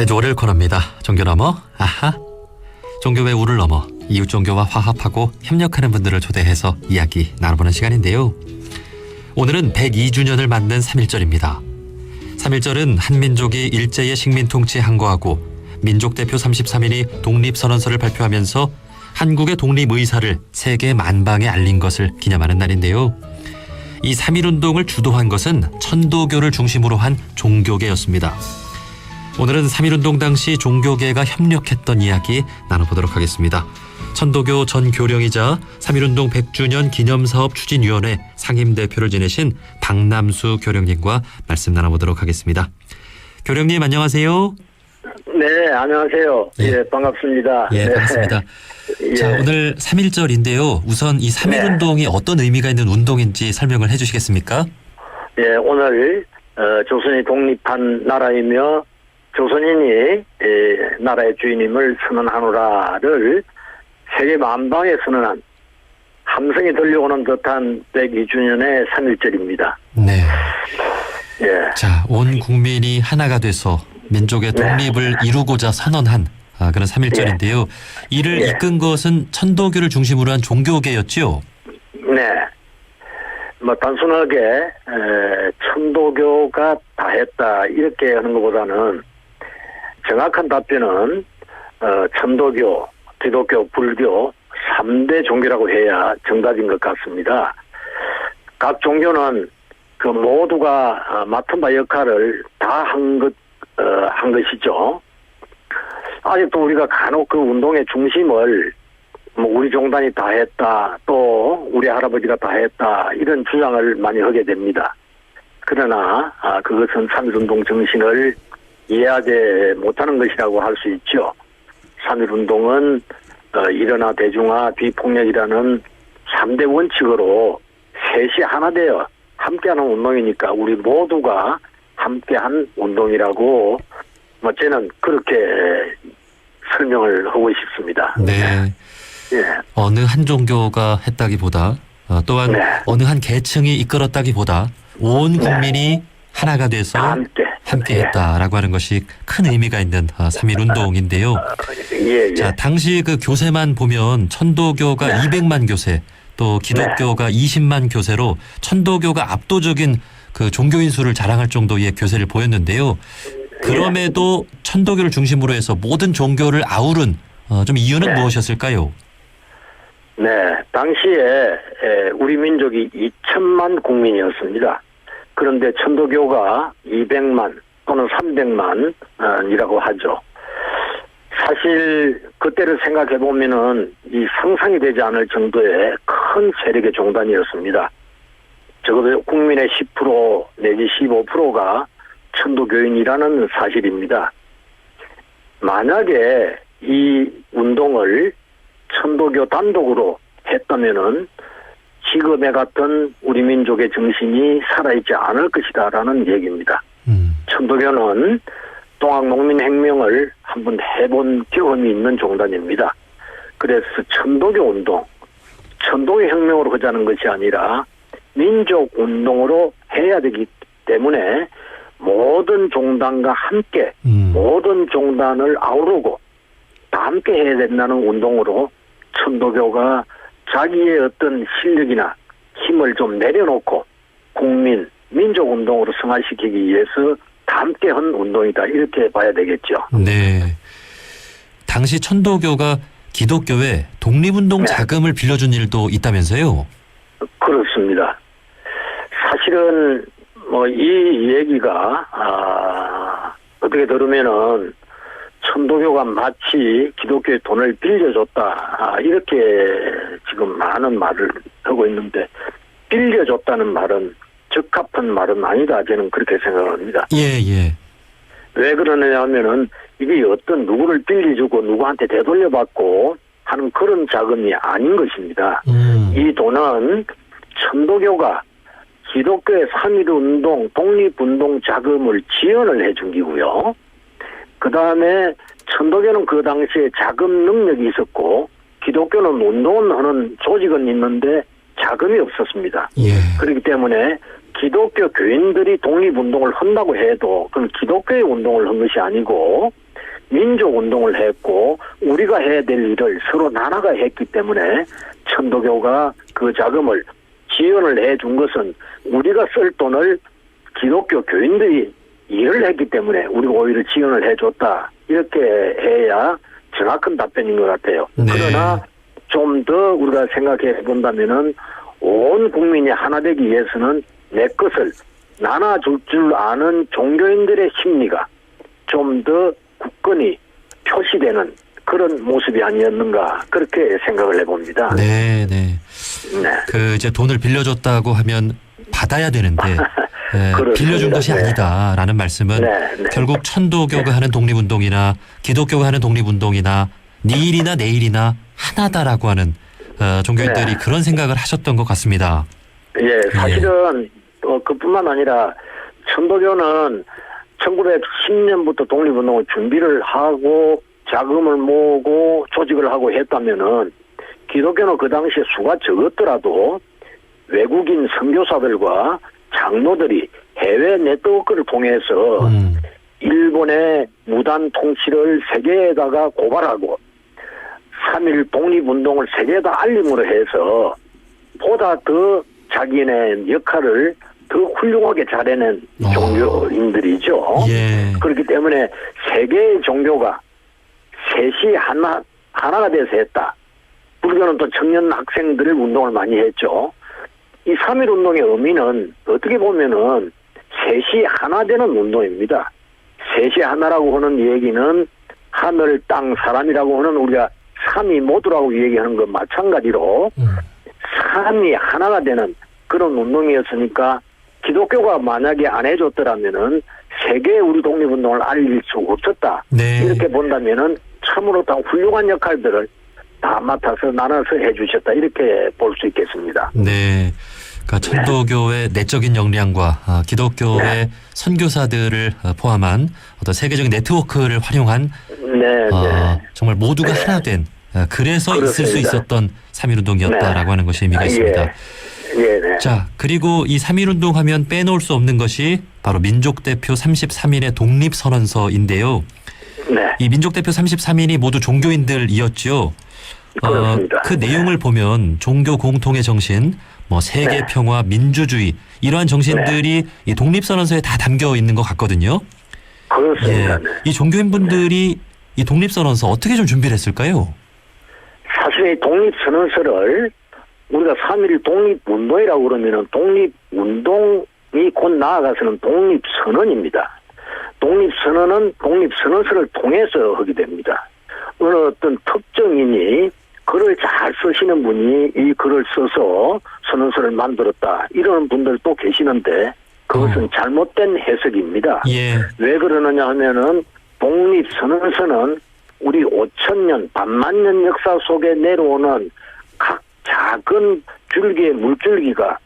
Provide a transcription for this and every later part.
매주 월요일 코너입니다. 종교 넘어 아하. 종교의 우를 넘어 이웃 종교와 화합하고 협력하는 분들을 초대해서 이야기 나눠보는 시간인데요. 오늘은 102주년을 맞는 3.1절입니다. 3.1절은 한민족이 일제의 식민 통치에 항거하고 민족 대표 33인이 독립선언서를 발표하면서 한국의 독립 의사를 세계 만방에 알린 것을 기념하는 날인데요. 이 3.1 운동을 주도한 것은 천도교를 중심으로 한 종교계였습니다. 오늘은 3.1운동 당시 종교계가 협력했던 이야기 나눠보도록 하겠습니다. 천도교 전 교령이자 3.1운동 100주년 기념사업 추진위원회 상임대표를 지내신 박남수 교령님과 말씀 나눠보도록 하겠습니다. 교령님 안녕하세요. 네, 안녕하세요. 예. 예, 반갑습니다. 예, 네. 반갑습니다. 예. 자, 오늘 3.1절인데요. 우선 이 3.1운동이 어떤 의미가 있는 운동인지 설명을 해주시겠습니까? 예, 오늘 어, 조선이 독립한 나라이며 조선인이 예, 나라의 주인임을 선언하노라를 세계 만방에 선언한 함성이 들려오는 듯한 102주년의 3.1절입니다. 네. 예, 자, 온 국민이 하나가 돼서 민족의 네. 독립을 이루고자 선언한 아, 그런 3.1절인데요. 이를 예. 이끈 것은 천도교를 중심으로 한 종교계였죠. 네. 뭐 단순하게 에, 천도교가 다 했다 이렇게 하는 것보다는 정확한 답변은 어, 천도교, 기독교, 불교 3대 종교라고 해야 정답인 것 같습니다. 각 종교는 그 모두가 어, 맡은 바 역할을 다 한 것, 어, 한 것이죠. 아직도 우리가 간혹 그 운동의 중심을 뭐 우리 종단이 다 했다 또 우리 할아버지가 다 했다 이런 주장을 많이 하게 됩니다. 그러나 아, 그것은 3.1운동 정신을 이해하지 못하는 것이라고 할 수 있죠. 3.1운동은 어, 일어나 대중화 비폭력이라는 3대 원칙으로 셋이 하나 되어 함께하는 운동이니까 우리 모두가 함께한 운동이라고 뭐 저는 그렇게 설명을 하고 싶습니다. 네. 예. 어느 한 종교가 했다기보다 어, 또한 네. 어느 한 계층이 이끌었다기보다 온 국민이 하나가 돼서 다 함께. 함께 예. 했다라고 하는 것이 큰 의미가 있는 어, 3.1 운동인데요. 예, 예. 자, 당시 그 교세만 보면 천도교가 네. 200만 교세, 또 기독교가 20만 교세로 천도교가 압도적인 그 종교인 수를 자랑할 정도의 교세를 보였는데요. 그럼에도 천도교를 중심으로 해서 모든 종교를 아우른 어, 좀 이유는 네. 무엇이었을까요? 네, 당시에 에, 우리 민족이 2천만 국민이었습니다. 그런데 천도교가 200만 또는 300만이라고 하죠. 사실 그때를 생각해 보면은 이 상상이 되지 않을 정도의 큰 세력의 종단이었습니다. 적어도 국민의 10% 내지 15%가 천도교인이라는 사실입니다. 만약에 이 운동을 천도교 단독으로 했다면은 지금의 같은 우리 민족의 정신이 살아있지 않을 것이다라는 얘기입니다. 음, 천도교는 동학 농민혁명을 한번 해본 경험이 있는 종단입니다. 그래서 천도교 운동, 천도교 혁명으로 하자는 것이 아니라 민족 운동으로 해야 되기 때문에 모든 종단과 함께 음, 모든 종단을 아우르고 다 함께 해야 된다는 운동으로 천도교가 자기의 어떤 실력이나 힘을 좀 내려놓고 국민, 민족 운동으로 승화시키기 위해서 다 함께 한 운동이다. 이렇게 봐야 되겠죠. 네. 당시 천도교가 기독교에 독립운동 네. 자금을 빌려준 일도 있다면서요? 그렇습니다. 사실은 뭐 이 얘기가 아 어떻게 들으면은 천도교가 마치 기독교의 돈을 빌려줬다 아, 이렇게 지금 많은 말을 하고 있는데 빌려줬다는 말은 적합한 말은 아니다 저는 그렇게 생각합니다. 예, 예. 왜 그러느냐 하면은 이게 어떤 누구를 빌려주고 누구한테 되돌려받고 하는 그런 자금이 아닌 것입니다. 음, 이 돈은 천도교가 기독교의 3.1 운동, 독립운동 자금을 지원을 해준 기고요. 그 다음에 천도교는 그 당시에 자금 능력이 있었고, 기독교는 운동을 하는 조직은 있는데 자금이 없었습니다. 예. 그렇기 때문에 기독교 교인들이 독립운동을 한다고 해도 그건 기독교의 운동을 한 것이 아니고 민족 운동을 했고 우리가 해야 될 일을 서로 나눠가 했기 때문에 천도교가 그 자금을 지원을 해 준 것은 우리가 쓸 돈을 기독교 교인들이 일을 했기 때문에 우리가 오히려 지원을 해줬다 이렇게 해야 정확한 답변인 것 같아요. 네. 그러나 좀 더 우리가 생각해 본다면은 온 국민이 하나 되기 위해서는 내 것을 나눠줄 줄 아는 종교인들의 심리가 좀 더 굳건히 표시되는 그런 모습이 아니었는가 그렇게 생각을 해봅니다. 네, 네. 네. 그 이제 돈을 빌려줬다고 하면 받아야 되는데 에, 그렇습니다. 빌려준 것이 네. 아니다라는 말씀은 네, 네. 결국 천도교가 하는 독립운동이나 기독교가 하는 독립운동이나 네 일이나 내 일이나 하나다라고 하는 어, 종교인들이 네. 그런 생각을 하셨던 것 같습니다. 예, 사실은 어, 그뿐만 아니라 천도교는 1910년부터 독립운동을 준비를 하고 자금을 모으고 조직을 하고 했다면은 기독교는 그 당시에 수가 적었더라도 외국인 선교사들과 장로들이 해외 네트워크를 통해서 음, 일본의 무단 통치를 세계에다가 고발하고 3.1 독립운동을 세계에다 알림으로 해서 보다 더 자기네 역할을 더 훌륭하게 잘해낸 어. 종교인들이죠. 예, 그렇기 때문에 세계의 종교가 셋이 하나, 하나가 돼서 했다. 불교는 또 청년 학생들을 운동을 많이 했죠. 이 3.1 운동의 의미는 어떻게 보면은 셋이 하나 되는 운동입니다. 셋이 하나라고 하는 얘기는 하늘, 땅, 사람이라고 하는 우리가 삼이 모두라고 얘기하는 것 마찬가지로 음, 삼이 하나가 되는 그런 운동이었으니까 기독교가 만약에 안 해줬더라면은 세계 우리 독립운동을 알릴 수 없었다. 네. 이렇게 본다면은 참으로 다 훌륭한 역할들을 다 맡아서 나눠서 해주셨다 이렇게 볼 수 있겠습니다. 네. 그러니까 천도교의 내적인 역량과 아, 기독교의 네. 선교사들을 어, 포함한 어떤 세계적인 네트워크를 활용한 네, 어, 네. 정말 모두가 네. 하나 된 어, 그래서 있을 수 그렇습니다. 있었던 3.1운동이었다라고 네. 하는 것이 의미가 아, 있습니다. 예, 예, 네. 자, 그리고 이 3.1운동 하면 빼놓을 수 없는 것이 바로 민족대표 33인의 독립선언서인데요. 네. 이 민족대표 33인이 모두 종교인들이었죠. 그렇습니다. 그 내용을 보면 종교 공통의 정신, 뭐 세계 네. 평화, 민주주의 이러한 정신들이 이 독립선언서에 다 담겨 있는 것 같거든요. 그렇습니다. 예. 네. 이 종교인분들이 이 독립선언서 어떻게 좀 준비를 했을까요? 사실 이 독립선언서를 우리가 3.1 독립운동이라고 그러면은 독립운동이 곧 나아가서는 독립선언입니다. 독립선언은 독립선언서를 통해서 하게 됩니다. 어느 어떤 특정인이 글을 잘 쓰시는 분이 이 글을 써서 선언서를 만들었다. 이런 분들도 계시는데 그것은 어. 잘못된 해석입니다. 예. 왜 그러느냐 하면은 독립 선언서는 우리 5천 년, 반만 년 역사 속에 내려오는 각 작은 줄기의 물줄기가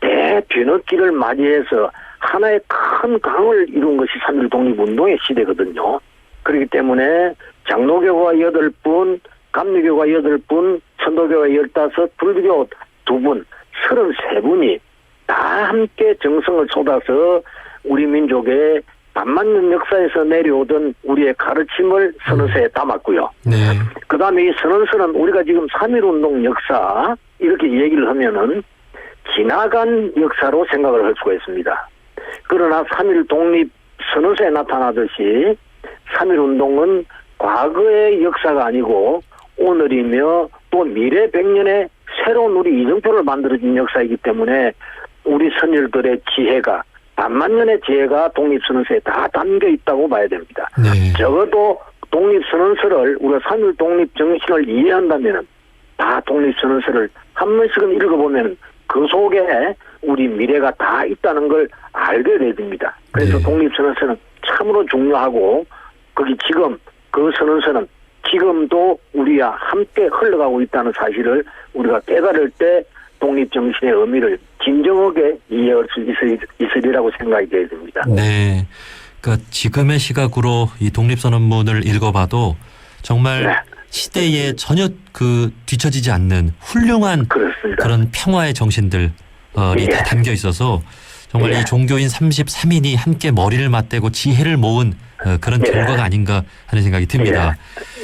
대변혁기를 맞이해서 하나의 큰 강을 이룬 것이 3.1 독립운동의 시대거든요. 그렇기 때문에 장로교가 8분, 감리교가 8분, 천도교가 15, 불교 2분, 33분이 다 함께 정성을 쏟아서 우리 민족의 반만년 역사에서 내려오던 우리의 가르침을 선언서에 담았고요. 네. 그 다음에 이 선언서는 우리가 지금 3.1운동 역사 이렇게 얘기를 하면은 지나간 역사로 생각을 할 수가 있습니다. 그러나 3.1 독립 선언서에 나타나듯이 3.1운동은 과거의 역사가 아니고 오늘이며 또 미래 100년의 새로운 우리 이정표를 만들어진 역사이기 때문에 우리 선열들의 지혜가 반만년의 지혜가 독립선언서에 다 담겨 있다고 봐야 됩니다. 네. 적어도 독립선언서를 우리가 3.1 독립 정신을 이해한다면 다 독립선언서를 한 번씩은 읽어보면 그 속에 우리 미래가 다 있다는 걸 알게 됩니다. 그래서 네. 독립선언서는 참으로 중요하고 거기 지금 그 선언서는 지금도 우리와 함께 흘러가고 있다는 사실을 우리가 깨달을 때 독립정신의 의미를 진정하게 이해할 수 있으리, 있으리라고 생각이 됩니다. 네. 그러니까 지금의 시각으로 이 독립선언문을 읽어봐도 정말 네. 시대에 전혀 그 뒤처지지 않는 훌륭한 그렇습니다. 그런 평화의 정신들이 예. 다 담겨 있어서 정말 예. 이 종교인 33인이 함께 머리를 맞대고 지혜를 모은 어, 그런 예. 결과가 아닌가 하는 생각이 듭니다.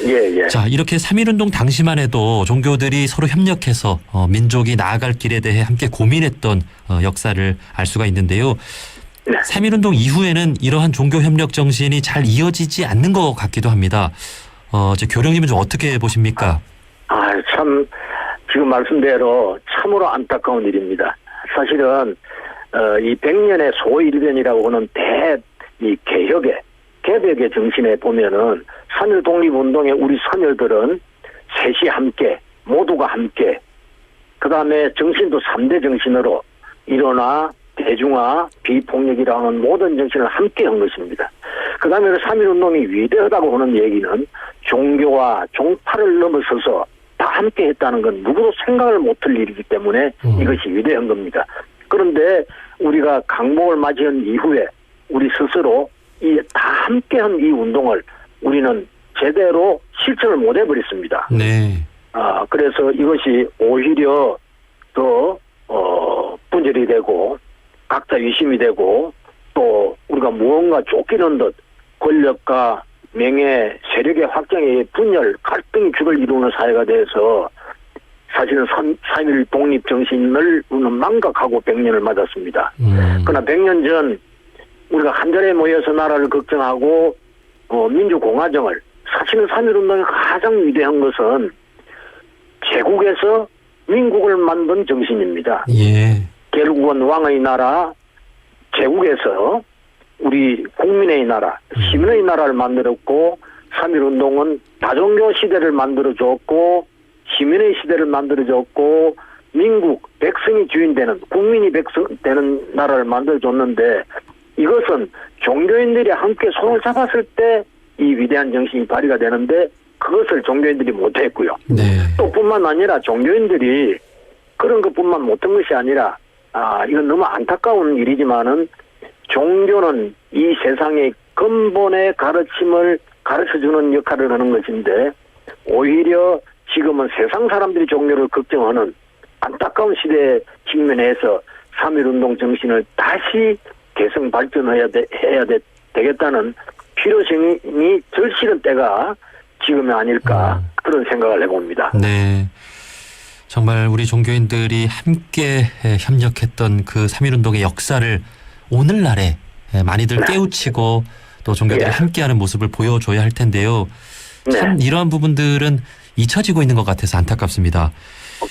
예, 예. 자, 이렇게 3.1운동 당시만 해도 종교들이 서로 협력해서 어, 민족이 나아갈 길에 대해 함께 고민했던 어, 역사를 알 수가 있는데요. 네. 3.1운동 이후에는 이러한 종교 협력 정신이 잘 이어지지 않는 것 같기도 합니다. 어, 이제 교령님은 좀 어떻게 보십니까? 아, 참, 지금 말씀대로 참으로 안타까운 일입니다. 사실은, 어, 이 백년의 소일변이라고 하는 대, 이 개혁의, 개벽의 정신에 보면은, 선열 독립운동의 우리 선열들은 셋이 함께, 모두가 함께, 그 다음에 정신도 삼대 정신으로 일어나, 대중화, 비폭력이라는 모든 정신을 함께 한 것입니다. 그 다음에 3.1운동이 위대하다고 하는 얘기는 종교와 종파를 넘어서서 다 함께 했다는 건 누구도 생각을 못할 일이기 때문에 음. 이것이 위대한 겁니다. 그런데 우리가 강복을 맞이한 이후에 우리 스스로 이 다 함께한 이 운동을 우리는 제대로 실천을 못 해버렸습니다. 네. 아, 그래서 이것이 오히려 더, 어, 분열이 되고, 각자 위심이 되고, 또 우리가 무언가 쫓기는 듯 권력과 명예, 세력의 확장에 분열, 갈등이 주를 이루는 사회가 돼서 사실은 3.1 독립 정신을 우리는 망각하고 100년을 맞았습니다. 음. 그러나 100년 전 우리가 한 자리에 모여서 나라를 걱정하고 어, 민주공화정을 사실은 3.1운동의 가장 위대한 것은 제국에서 민국을 만든 정신입니다. 예. 결국은 왕의 나라, 제국에서 우리 국민의 나라, 시민의 나라를 만들었고 3.1운동은 다종교 시대를 만들어줬고 시민의 시대를 만들어줬고 민국, 백성이 주인되는 국민이 백성 되는 나라를 만들어줬는데 이것은 종교인들이 함께 손을 잡았을 때 이 위대한 정신이 발휘가 되는데 그것을 종교인들이 못했고요. 네. 또 뿐만 아니라 종교인들이 그런 것뿐만 못한 것이 아니라 아 이건 너무 안타까운 일이지만은 종교는 이 세상의 근본의 가르침을 가르쳐주는 역할을 하는 것인데 오히려 지금은 세상 사람들이 종교를 걱정하는 안타까운 시대에 직면해서 3.1운동 정신을 다시 개성 발전해야 돼, 해야 돼, 되겠다는 필요성이 절실한 때가 지금이 아닐까 음. 그런 생각을 해봅니다. 네. 정말 우리 종교인들이 함께 에, 협력했던 그 3.1운동의 역사를 오늘날에 에, 많이들 깨우치고 또 종교들이 예. 함께하는 모습을 보여줘야 할 텐데요. 네. 참 이러한 부분들은 잊혀지고 있는 것 같아서 안타깝습니다.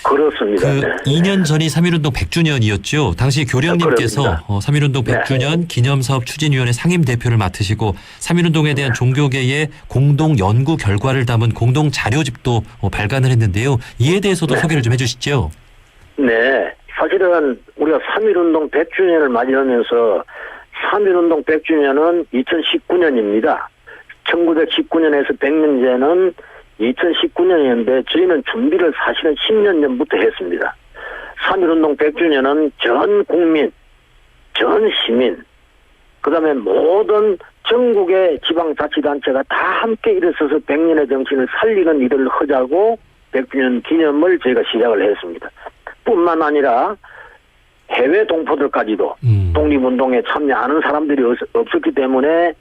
그렇습니다. 그 네. 2년 전이 3.1운동 100주년이었죠. 당시 교령님께서. 어, 3.1운동 네. 100주년 기념사업 추진위원회 상임 대표를 맡으시고 3.1운동에 대한 종교계의 공동 연구 결과를 담은 공동 자료집도 어, 발간을 했는데요. 이에 대해서도 네. 소개를 좀 해주시죠. 네. 사실은 우리가 3.1운동 100주년을 맞이하면서 3.1운동 100주년은 2019년입니다. 1919년에서 100년 전은 2019년이었는데 저희는 준비를 사실은 10년 전부터 했습니다. 3.1운동 100주년은 전 국민, 전 시민, 그 다음에 모든 전국의 지방자치단체가 다 함께 일어서서 100년의 정신을 살리는 일을 하자고 100주년 기념을 저희가 시작을 했습니다. 뿐만 아니라 해외 동포들까지도 음. 독립운동에 참여하는 사람들이 없- 없었기 때문에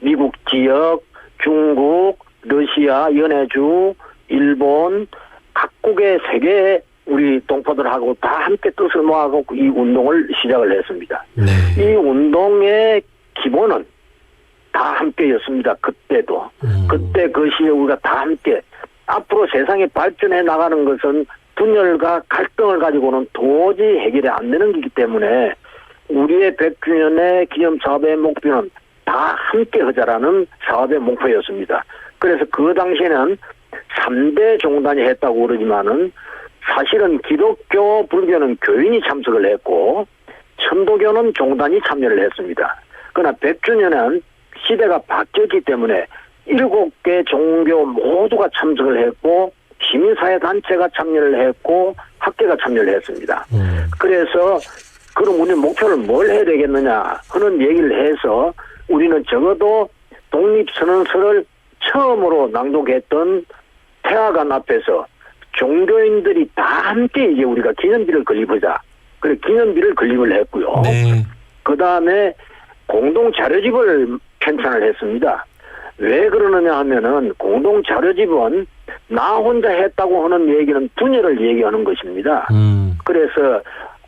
미국 지역, 중국, 러시아, 연해주, 일본 각국의 세계 우리 동포들하고 다 함께 뜻을 모아서 이 운동을 시작을 했습니다. 이 네. 운동의 기본은 다 함께였습니다. 그때도. 음. 그때 그 시에 우리가 다 함께 앞으로 세상이 발전해 나가는 것은 분열과 갈등을 가지고는 도저히 해결이 안 되는 거기 때문에 우리의 100주년의 기념 사업의 목표는 다 함께 하자라는 사업의 목표였습니다. 그래서 그 당시에는 3대 종단이 했다고 그러지만은 사실은 기독교, 불교는 교인이 참석을 했고 천도교는 종단이 참여를 했습니다. 그러나 100주년은 시대가 바뀌었기 때문에 일곱 개 종교 모두가 참석을 했고 시민사회 단체가 참여를 했고 학계가 참여를 했습니다. 음. 그래서 그럼 우리 목표를 뭘 해야 되겠느냐 하는 얘기를 해서 우리는 적어도 독립선언서를 처음으로 낭독했던 태화관 앞에서 종교인들이 다 함께 이제 우리가 기념비를 건립하자. 그래 기념비를 건립을 했고요. 네. 그 다음에 공동 자료집을 편찬을 했습니다. 왜 그러느냐 하면은 공동 자료집은 나 혼자 했다고 하는 얘기는 분열을 얘기하는 것입니다. 음. 그래서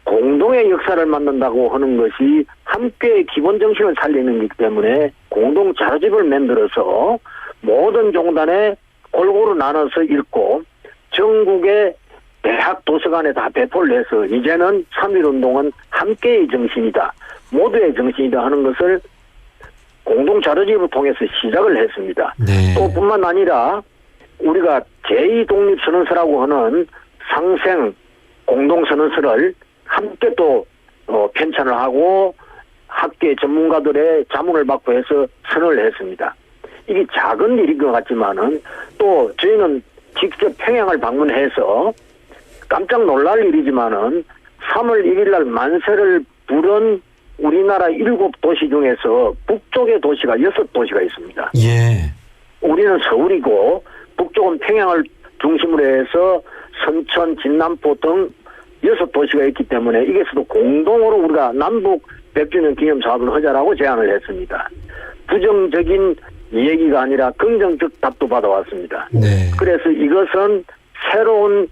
공동의 역사를 만든다고 하는 것이 함께의 기본 정신을 살리는 것이기 때문에 공동 자료집을 만들어서 모든 종단에 골고루 나눠서 읽고 전국의 대학 도서관에 다 배포를 해서 이제는 3.1운동은 함께의 정신이다. 모두의 정신이다 하는 것을 공동 자료집을 통해서 시작을 했습니다. 네. 또 뿐만 아니라 우리가 제2독립선언서라고 하는 상생 공동선언서를 함께 또 어, 편찬을 하고 학계 전문가들의 자문을 받고 해서 선언을 했습니다. 이게 작은 일인 것 같지만은 또 저희는 직접 평양을 방문해서 깜짝 놀랄 일이지만은 3월 1일 날 만세를 부른 우리나라 일곱 도시 중에서 북쪽의 도시가 여섯 도시가 있습니다. 예. 우리는 서울이고 북쪽은 평양을 중심으로 해서 선천, 진남포 등 여섯 도시가 있기 때문에 이게서도 공동으로 우리가 남북 100주년 기념 사업을 하자라고 제안을 했습니다. 부정적인 얘기가 아니라 긍정적 답도 받아왔습니다. 네. 그래서 이것은 새로운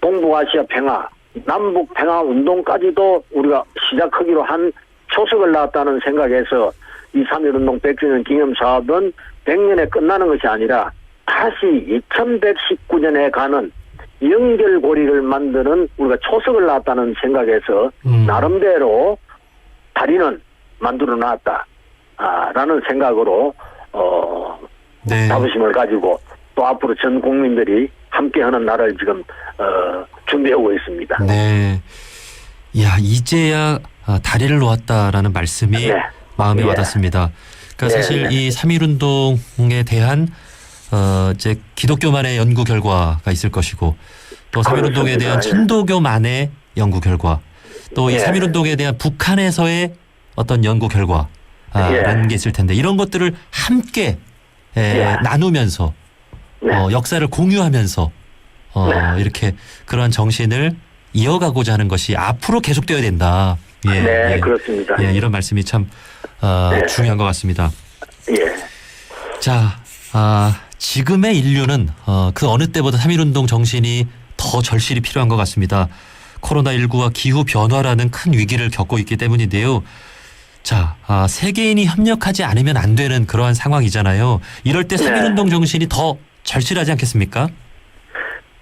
동북아시아 평화, 남북 평화 운동까지도 우리가 시작하기로 한 초석을 놨다는 생각에서 이 3.1 운동 100주년 기념 사업은 100년에 끝나는 것이 아니라 다시 2119년에 가는 연결고리를 만드는 우리가 초석을 놨다는 생각에서 음. 나름대로 다리는 만들어 놨다. 아, 라는 생각으로, 어, 네. 자부심을 가지고 또 앞으로 전 국민들이 함께하는 날을 지금 어, 준비하고 있습니다. 네. 야, 이제야 아, 다리를 놓았다라는 말씀이 네. 마음에 예. 와닿습니다. 그러니까 네, 사실 네. 이 3.1운동에 대한 어, 이제 기독교만의 연구 결과가 있을 것이고 또 3.1운동에 대한. 예. 천도교만의 연구 결과 또이 예. 3.1운동에 대한 북한에서의 어떤 연구 결과 아, 예. 라는 게 있을 텐데 이런 것들을 함께 에, 예. 나누면서 네. 어, 역사를 공유하면서 어, 네. 이렇게 그러한 정신을 이어가고자 하는 것이 앞으로 계속되어야 된다. 예, 네, 예. 그렇습니다. 예, 이런 말씀이 참 어, 네. 중요한 것 같습니다. 예. 자, 아, 지금의 인류는 어, 그 어느 때보다 3.1운동 정신이 더 절실히 필요한 것 같습니다. 코로나19와 기후 변화라는 큰 위기를 겪고 있기 때문인데요. 자, 아, 세계인이 협력하지 않으면 안 되는 그러한 상황이잖아요. 이럴 때 네. 3.1운동 정신이 더 절실하지 않겠습니까?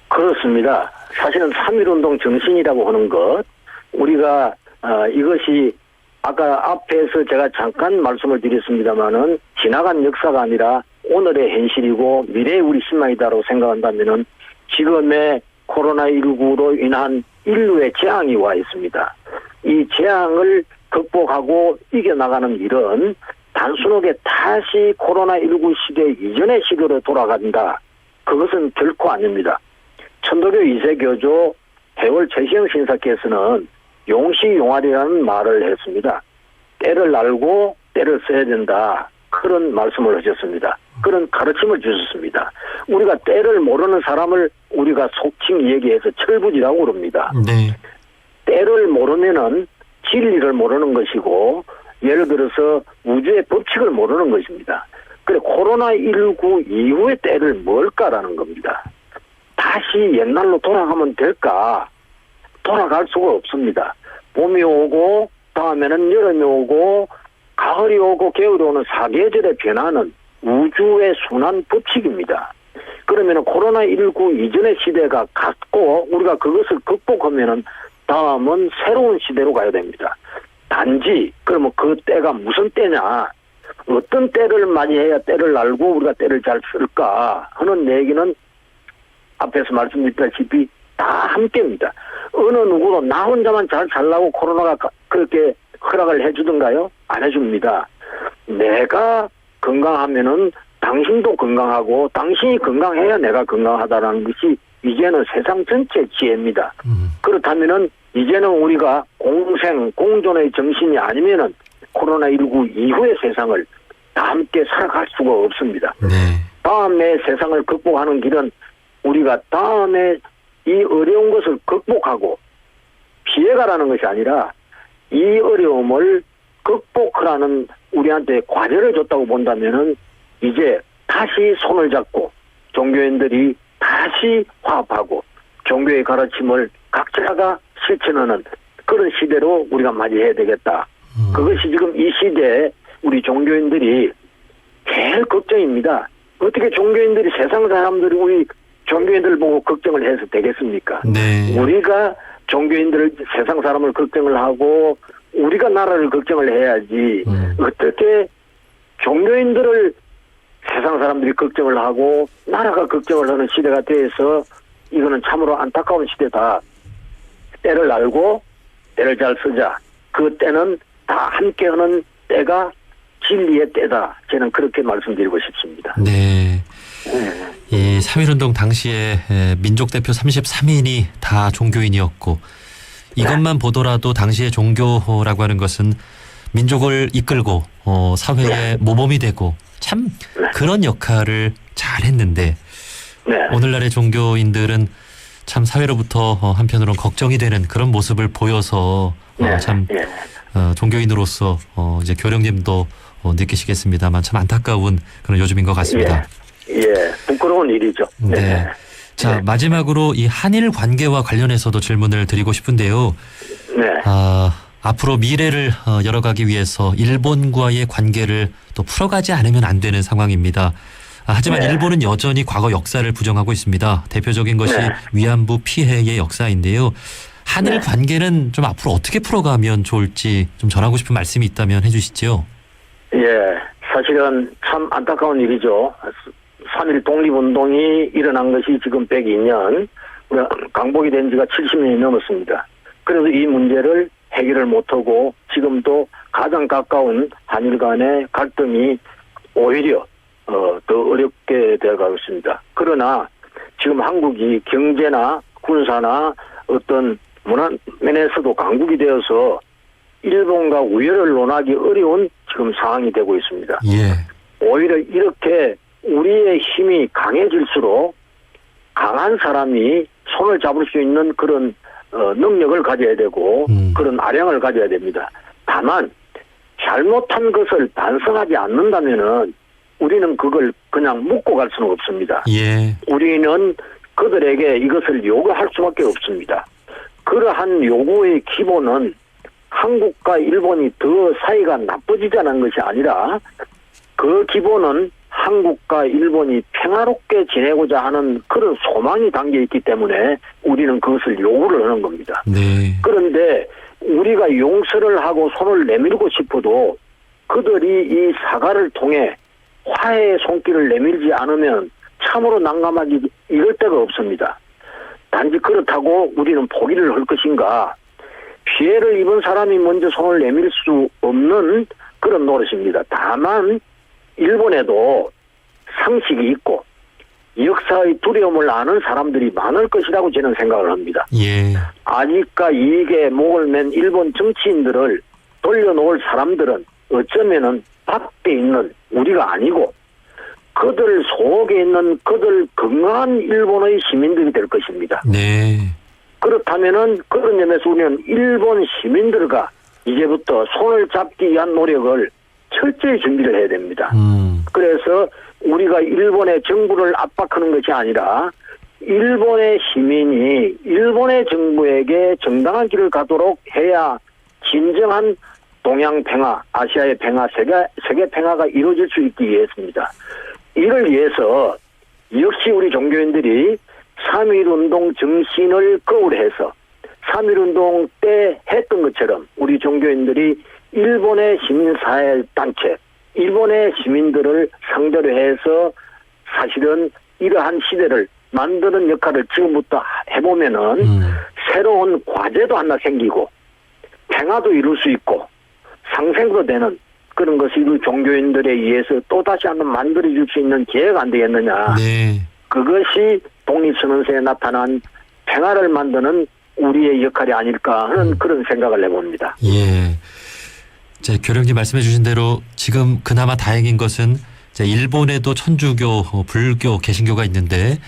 그렇습니다. 사실은 3.1운동 정신이라고 하는 것, 우리가, 어, 이것이 아까 앞에서 제가 잠깐 말씀을 드렸습니다마는 지나간 역사가 아니라 오늘의 현실이고 미래의 우리 신망이다라고 생각한다면은 지금의 코로나19로 인한 인류의 재앙이 와 있습니다. 이 재앙을 극복하고 이겨나가는 일은 단순하게 다시 코로나19 시대 이전의 시대로 돌아간다. 그것은 결코 아닙니다. 천도교 2세 교조 해월 최시영 신사께서는 용시용활이라는 말을 했습니다. 때를 알고 때를 써야 된다. 그런 말씀을 하셨습니다. 그런 가르침을 주셨습니다. 우리가 때를 모르는 사람을 우리가 속칭 얘기해서 철부지라고 그럽니다. 네. 때를 모르면은 진리를 모르는 것이고 예를 들어서 우주의 법칙을 모르는 것입니다. 그래 코로나19 이후의 때를 뭘까라는 겁니다. 다시 옛날로 돌아가면 될까? 돌아갈 수가 없습니다. 봄이 오고 다음에는 여름이 오고 가을이 오고 겨울이 오는 사계절의 변화는 우주의 순환 법칙입니다. 그러면 코로나19 이전의 시대가 갔고 우리가 그것을 극복하면은 다음은 새로운 시대로 가야 됩니다. 단지 그러면 그 때가 무슨 때냐 어떤 때를 맞이해야 때를 알고 우리가 때를 잘 쓸까 하는 얘기는 앞에서 말씀드렸다시피 다 함께입니다. 어느 누구도 나 혼자만 잘 살라고 코로나가 가- 그렇게 허락을 해주던가요? 안 해줍니다. 내가 건강하면은 당신도 건강하고 당신이 건강해야 내가 건강하다라는 것이 이제는 세상 전체 지혜입니다. 음. 그렇다면은 이제는 우리가 공생, 공존의 정신이 아니면은 코로나19 이후의 세상을 다 함께 살아갈 수가 없습니다. 네. 다음에 세상을 극복하는 길은 우리가 다음에 이 어려운 것을 극복하고 피해가라는 것이 아니라 이 어려움을 극복하라는 우리한테 과제를 줬다고 본다면은 이제 다시 손을 잡고 종교인들이 다시 화합하고 종교의 가르침을 각자가 실천하는 그런 시대로 우리가 맞이해야 되겠다. 음. 그것이 지금 이 시대에 우리 종교인들이 제일 걱정입니다. 어떻게 종교인들이 세상 사람들이 우리 종교인들 보고 걱정을 해서 되겠습니까? 네. 우리가 종교인들을 세상 사람을 걱정을 하고 우리가 나라를 걱정을 해야지 음. 어떻게 종교인들을 세상 사람들이 걱정을 하고 나라가 걱정을 하는 시대가 돼서 이거는 참으로 안타까운 시대다. 때를 알고 때를 잘 쓰자. 그 때는 다 함께하는 때가 진리의 때다. 저는 그렇게 말씀드리고 싶습니다. 네. 이 3.1운동 당시에 에, 민족 대표 33인이 다 종교인이었고 이것만 보더라도 당시에 종교라고 하는 것은 민족을 이끌고 어, 사회의 모범이 되고 참 네. 그런 역할을 잘 했는데 네. 오늘날의 종교인들은 참 사회로부터 어, 한편으로는 걱정이 되는 그런 모습을 보여서 어, 네. 참 예. 어, 종교인으로서 어, 이제 교령님도 어, 느끼시겠습니다만 참 안타까운 그런 요즘인 것 같습니다. 예. 예. 부끄러운 일이죠. 네. 자, 네. 마지막으로 이 한일 관계와 관련해서도 질문을 드리고 싶은데요. 네. 아, 앞으로 미래를 어, 열어가기 위해서 일본과의 관계를 또 풀어가지 않으면 안 되는 상황입니다. 아, 하지만 네. 일본은 여전히 과거 역사를 부정하고 있습니다. 대표적인 것이 네. 위안부 피해의 역사인데요. 한일 네. 관계는 좀 앞으로 어떻게 풀어가면 좋을지 좀 전하고 싶은 말씀이 있다면 해주시죠. 예, 사실은 참 안타까운 일이죠. 3일 독립운동이 일어난 것이 지금 102년, 우리가 강복이 된 지가 70년이 넘었습니다. 그래서 이 문제를 해결을 못하고 지금도 가장 가까운 한일 간의 갈등이 오히려 어, 더 어렵게 되어가고 있습니다. 그러나 지금 한국이 경제나 군사나 어떤 문화 면에서도 강국이 되어서 일본과 우열을 논하기 어려운 지금 상황이 되고 있습니다. 예. 오히려 이렇게 우리의 힘이 강해질수록 강한 사람이 손을 잡을 수 있는 그런 어, 능력을 가져야 되고 음. 그런 아량을 가져야 됩니다. 다만 잘못한 것을 반성하지 않는다면은 우리는 그걸 그냥 묻고 갈 수는 없습니다. 예. 우리는 그들에게 이것을 요구할 수밖에 없습니다. 그러한 요구의 기본은 한국과 일본이 더 사이가 나빠지자는 것이 아니라 그 기본은 한국과 일본이 평화롭게 지내고자 하는 그런 소망이 담겨 있기 때문에 우리는 그것을 요구를 하는 겁니다. 네. 그런데 우리가 용서를 하고 손을 내밀고 싶어도 그들이 이 사과를 통해 화해의 손길을 내밀지 않으면 참으로 난감하기 이럴 데가 없습니다. 단지 그렇다고 우리는 포기를 할 것인가? 피해를 입은 사람이 먼저 손을 내밀 수 없는 그런 노릇입니다. 다만 일본에도 상식이 있고 역사의 두려움을 아는 사람들이 많을 것이라고 저는 생각을 합니다. 예. 아직까 이익에 목을 맨 일본 정치인들을 돌려놓을 사람들은 어쩌면은 밖에 있는 우리가 아니고 그들 속에 있는 그들 건강한 일본의 시민들이 될 것입니다. 네. 그렇다면은 그런 점에서 우리는 일본 시민들과 이제부터 손을 잡기 위한 노력을 철저히 준비를 해야 됩니다. 음. 그래서 우리가 일본의 정부를 압박하는 것이 아니라 일본의 시민이 일본의 정부에게 정당한 길을 가도록 해야 진정한 동양 평화, 아시아의 평화, 세계, 세계 평화가 이루어질 수 있기 위해서입니다. 이를 위해서 역시 우리 종교인들이 3.1 운동 정신을 거울해서 3.1 운동 때 했던 것처럼 우리 종교인들이 일본의 시민사회 단체, 일본의 시민들을 상대로 해서 사실은 이러한 시대를 만드는 역할을 지금부터 해보면은 음. 새로운 과제도 하나 생기고 평화도 이룰 수 있고 상생도 되는 그런 것이 우리 종교인들에 의해서 또다시 한번 만들어줄 수 있는 기회가 안 되겠느냐. 네. 그것이 독립선언서에 나타난 평화를 만드는 우리의 역할이 아닐까 하는 그런 생각을 해봅니다. 예. 제 교령님 말씀해 주신 대로 지금 그나마 다행인 것은 이제 일본에도 천주교, 어, 불교, 개신교가 있는데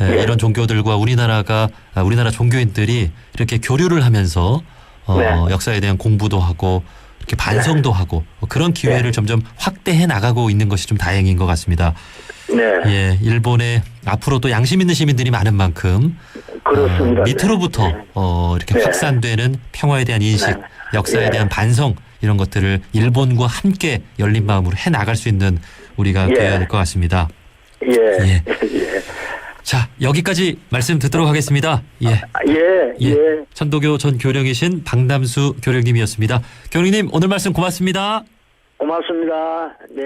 에, 네. 이런 종교들과 우리나라가 아, 우리나라 종교인들이 이렇게 교류를 하면서 어, 네. 역사에 대한 공부도 하고 이렇게 반성도 하고 그런 기회를 네. 점점 확대해 나가고 있는 것이 좀 다행인 것 같습니다. 네, 예, 일본에 앞으로도 양심 있는 시민들이 많은 만큼 그렇습니다. 어, 밑으로부터 네. 어, 이렇게 네. 확산되는 평화에 대한 인식, 네. 역사에 예. 대한 반성 이런 것들을 일본과 함께 열린 마음으로 해 나갈 수 있는 우리가 예. 되어야 될 것 같습니다. 예, 예. 예, 자, 여기까지 말씀 듣도록 하겠습니다. 예. 아, 예, 예. 예. 천도교 전 교령이신 방담수 교령님이었습니다. 교령님 오늘 말씀 고맙습니다. 고맙습니다. 네.